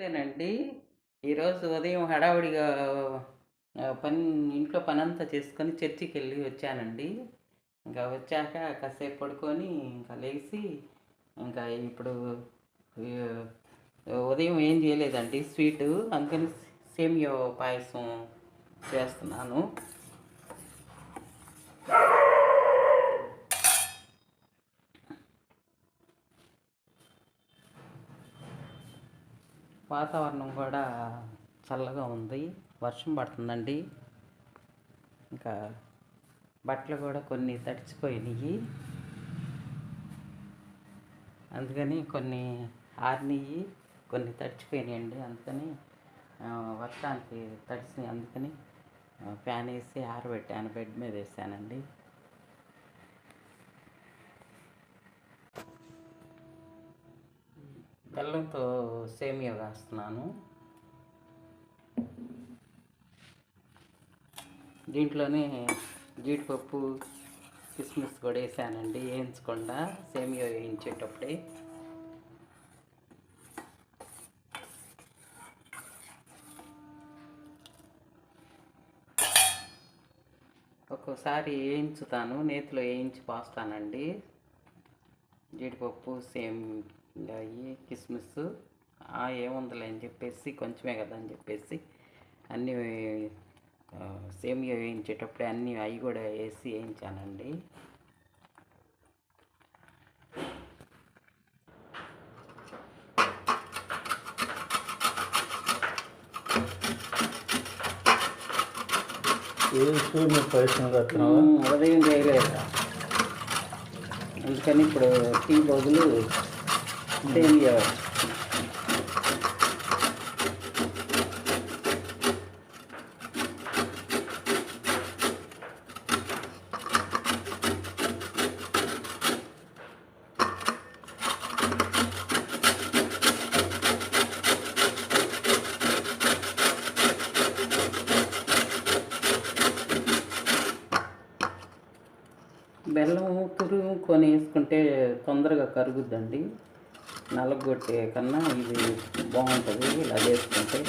నమస్తేనండి ఈరోజు ఉదయం హడావుడిగా పని ఇంట్లో పనంతా చేసుకొని చర్చికి వెళ్ళి వచ్చానండి. ఇంకా వచ్చాక కాసేపు పడుకొని ఇంకా లేచి ఇంకా ఇప్పుడు ఉదయం ఏం చేయలేదండి స్వీటు అందుకని సేమియో పాయసం చేస్తున్నాను. వాతావరణం కూడా చల్లగా ఉంది. వర్షం పడుతుందండి. ఇంకా బట్టలు కూడా కొన్ని తడిచిపోయినాయి. అందుకని కొన్ని ఆరినాయి కొన్ని తడిచిపోయినాయండి. అందుకని వర్షానికి తడిసినాయి. అందుకని ఫ్యాన్ వేసి ఆరబెట్టాను బెడ్ మీద వేసానండి. బెల్లంతో సేమియా వేస్తున్నాను. దీంట్లోనే జీడిపప్పు కిస్మిస్ కూడా వేసానండి వేయించకుండా సేమియా వేయించేటప్పుడే. ఒక్కోసారి వేయించుతాను నేతిలో వేయించి పోస్తానండి. జీడిపప్పు సేమ్ అవి కిస్మిస్ ఏముందిలే అని చెప్పేసి కొంచెమే కదా అని చెప్పేసి అన్నీ ఆ, సేమియా వేయించేటప్పుడే అన్నీ అవి కూడా వేసి వేయించానండి. ఉదయం చేయలేదు. అందుకని ఇప్పుడు టీ బదులు సేమియా బెల్లం కొని వేసుకుంటే తొందరగా కరుగుద్దండి. నలగొట్టే కన్నా ఇది బాగుంటుంది ఇలా చేసుకుంటే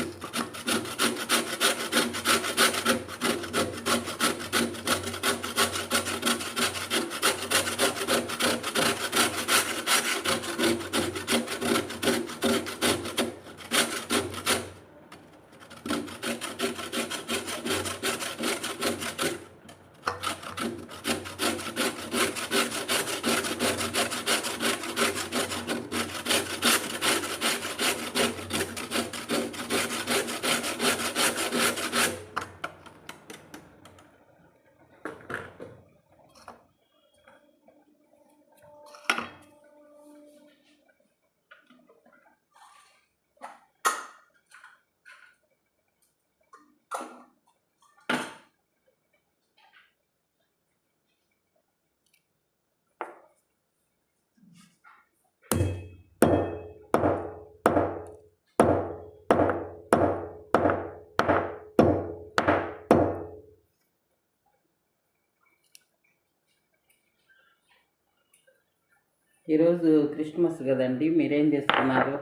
ఈరోజు క్రిస్మస్ కదండి మీరేం చేస్తున్నారు?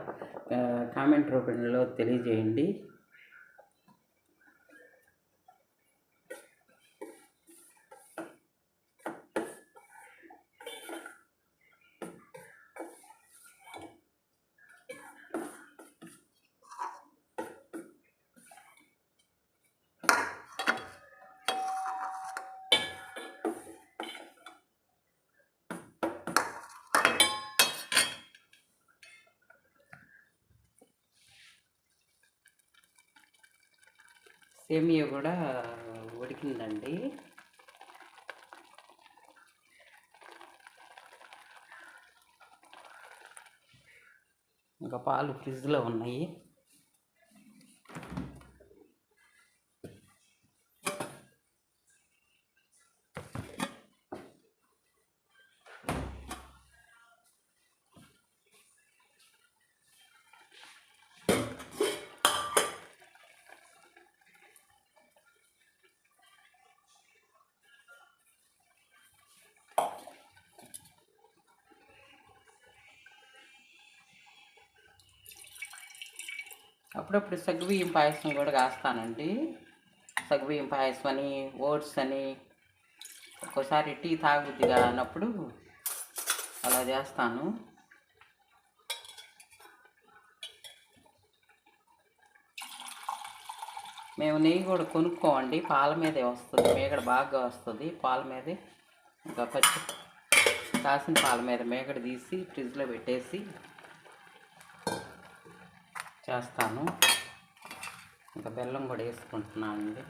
కామెంట్ రూపంలో తెలియజేయండి. సేమియా కూడా ఉడికిందండి. ఇంకా పాలు ఫ్రిడ్జ్లో ఉన్నాయి. అప్పుడప్పుడు సగ్గుబియ్యం పాయసం కూడా కాస్తానండి. సగ్గుబియ్యం పాయసం అని ఓట్స్ అని ఒక్కోసారి టీ తాగుద్దిగా అన్నప్పుడు అలా చేస్తాను. మేము నెయ్యి కూడా కొనుక్కోమండి. పాల మీదే వస్తుంది మేగడ బాగా వస్తుంది. పాల మీదే ఇంకా పచ్చి కాసిన పాల మీద మేగడ తీసి ఫ్రిడ్జ్లో పెట్టేసి చేస్తాను. ఇంకా బెల్లం కూడా వేసుకుంటున్నానండి.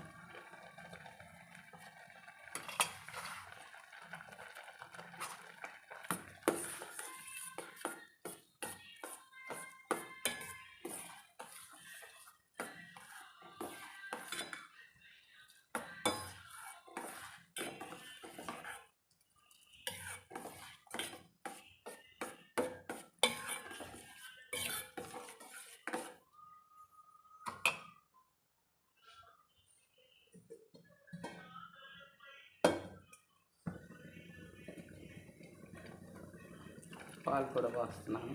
పాలు కూడా పోస్తున్నాము.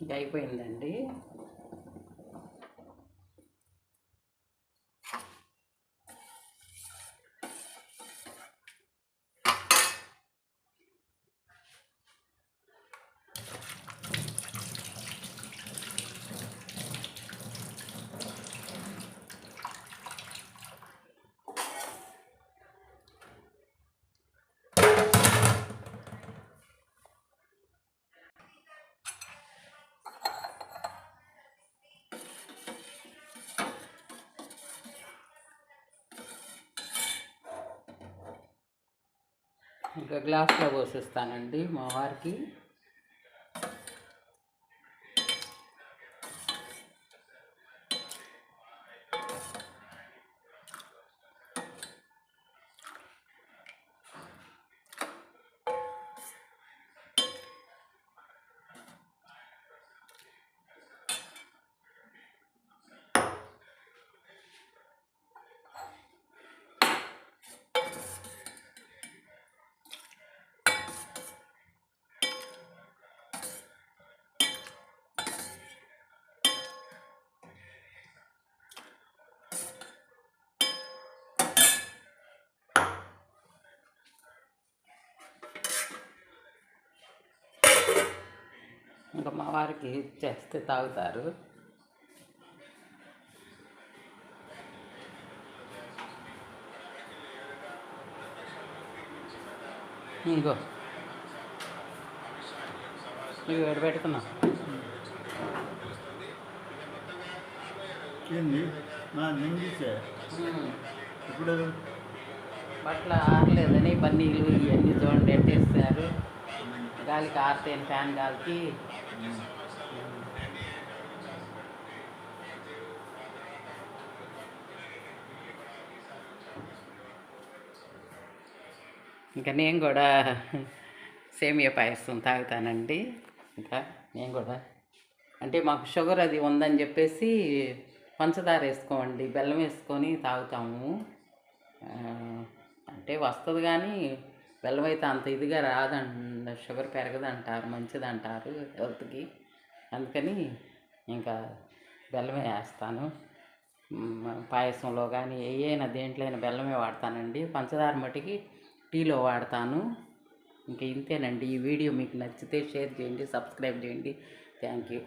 ఇది అయిపోయిందండి ఇంకా గ్లాస్లో పోసేస్తానండి మా వారికి. ఇంకా మా వారికి చేస్తే తాగుతారు. ఇంకో ఇవి వేడి పెట్టుకున్నా. ఏంది? నా నిండిసే ఇప్పుడు బట్టలు ఆరలేదని పన్నీళ్ళు ఇవన్నీ చూడండి ఎట్టేస్తారు గాలికి ఆరితేనే ఫ్యాన్ గాలికి. ఇంకా నేను కూడా సేమియా పాయసం తాగుతానండి. ఇంకా నేను కూడా. అంటే మాకు షుగర్ అది ఉందని చెప్పేసి పంచదార వేసుకోండి బెల్లం వేసుకొని తాగుతాము. అంటే వస్తుంది కానీ బెల్లం అయితే అంత ఇదిగా రాదంట షుగర్ పెరగదంటారు మంచిదంటారు హెల్త్కి. అందుకని ఇంకా బెల్లమే వేస్తాను. పాయసంలో కానీ ఏయైనా దేంట్లో అయినా బెల్లమే వాడతానండి. పంచదార మట్టికి టీలో వాడతాను. ఇంకా ఇంతేనండి. ఈ వీడియో మీకు నచ్చితే షేర్ చేయండి సబ్స్క్రైబ్ చేయండి. Thank you.